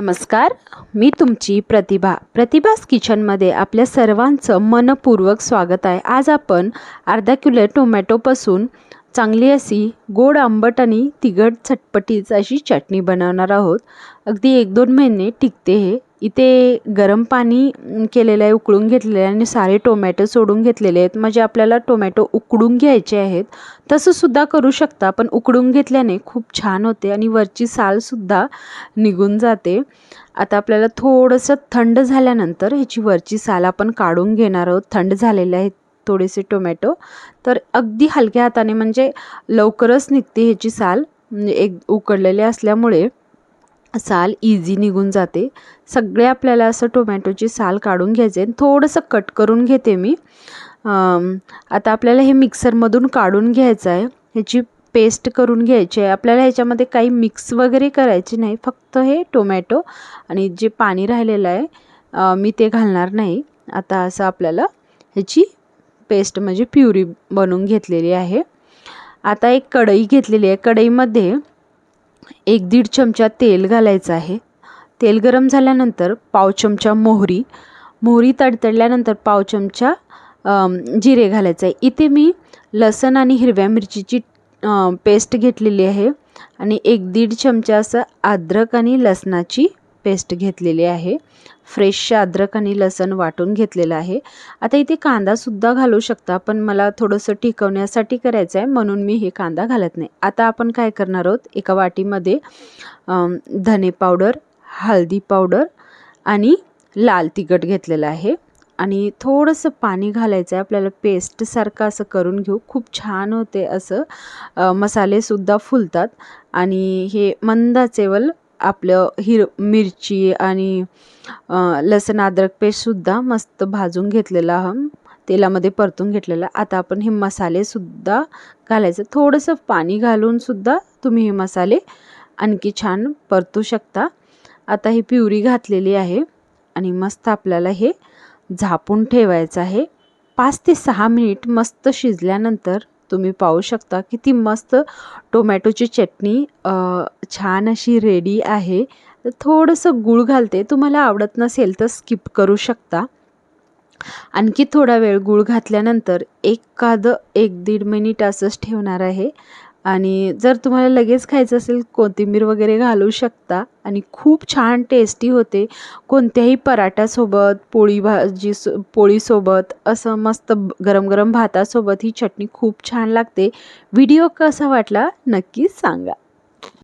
नमस्कार मी तुमची प्रतिभा. प्रतिभास किचनमध्ये आपल्या सर्वांचं मनपूर्वक स्वागत आहे. आज आपण अर्धा किलो टोमॅटोपासून चांगली अशी गोड आंबट आणि तिखट चटपटीच अशी चटणी बनवणार आहोत. अगदी एक दोन महिने टिकते हे. इथे गरम पाणी केलेलं आहे उकळून घेतलेलं आहे आणि सारे टोमॅटो सोडून घेतलेले आहेत. म्हणजे आपल्याला टोमॅटो उकडून घ्यायचे आहेत. तसंसुद्धा करू शकता पण उकडून घेतल्याने खूप छान होते आणि वरची सालसुद्धा निघून जाते. आता आपल्याला थोडंसं थंड झाल्यानंतर ह्याची वरची साल आपण काढून घेणार आहोत. थंड झालेले आहेत थोडेसे टोमॅटो. तर अगदी हलक्या हाताने म्हणजे लवकरच निघते ह्याची साल. म्हणजे एक उकडलेली असल्यामुळे साल इझी निघून जाते. सगळे आपल्याला असं टोमॅटोची साल काढून घ्यायचे. थोडंसं कट करून घेते मी. आता आपल्याला हे मिक्सरमधून काढून घ्यायचं आहे. ह्याची पेस्ट करून घ्यायची आहे. आपल्याला ह्याच्यामध्ये काही मिक्स वगैरे करायचे नाही. फक्त हे टोमॅटो आणि जे पाणी राहिलेलं आहे मी ते घालणार नाही. आता असं आपल्याला ह्याची पेस्ट म्हणजे प्युरी बनवून घेतलेली आहे. आता एक कढई घेतलेली आहे. कढईमध्ये एक दीड चमचा तेल घालायचं आहे. तेल गरम झाल्यानंतर पाव चमचा मोहरी. मोहरी तडतडल्यानंतर पाव चमचा जिरे घालायचं आहे. इथे मी लसण आणि हिरव्या मिरचीची पेस्ट घेतलेली आहे. आणि एक दीड चमचा असं अद्रक आणि लसणाची पेस्ट घेतलेली आहे. फ्रेश अद्रक आणि लसण वाटून घेतलेलं आहे. आता इथे कांदासुद्धा घालू शकता पण मला थोडंसं टिकवण्यासाठी करायचं आहे म्हणून मी हे कांदा घालत नाही. आता आपण काय करणार आहोत? एका वाटीमध्ये धने पावडर हळदी पावडर आणि लाल तिखट घेतलेलं आहे. आणि थोडंसं पाणी घालायचं आहे आपल्याला पेस्टसारखं असं करून घेऊ. खूप छान होते असं मसालेसुद्धा फुलतात. आणि हे मंदाचेवल आपलं हिर मिरची आणि लसण अद्रक पेस्टसुद्धा मस्त भाजून घेतलेला आहे तेलामध्ये परतून घेतलेलं. आता आपण हे मसालेसुद्धा घालायचं. थोडंसं पाणी घालूनसुद्धा तुम्ही हे मसाले आणखी छान परतू शकता. आता ही प्युरी घातलेली आहे आणि मस्त आपल्याला हे झापून ठेवायचं आहे. पाच ते सहा मिनिट मस्त शिजल्यानंतर तुम्ही पाहू शकता किती मस्त टोमॅटोची चटणी छान अशी रेडी आहे. थोडंसं गूळ घालते. तुम्हाला आवडत नसेल तर स्किप करू शकता. आणखी थोडा वेळ गूळ घातल्यानंतर एखादं एक दीड मिनिट असंच ठेवणार आहे. आणि जर तुम्हाला लगेच खायचं असेल कोथिंबीर वगैरे घालू शकता. आणि खूप छान टेस्टी होते. कोणत्याही पराठ्यासोबत पोळी भाजी सो पोळीसोबत असं मस्त गरम गरम भातासोबत ही चटणी खूप छान लागते. व्हिडिओ कसा वाटला नक्कीच सांगा.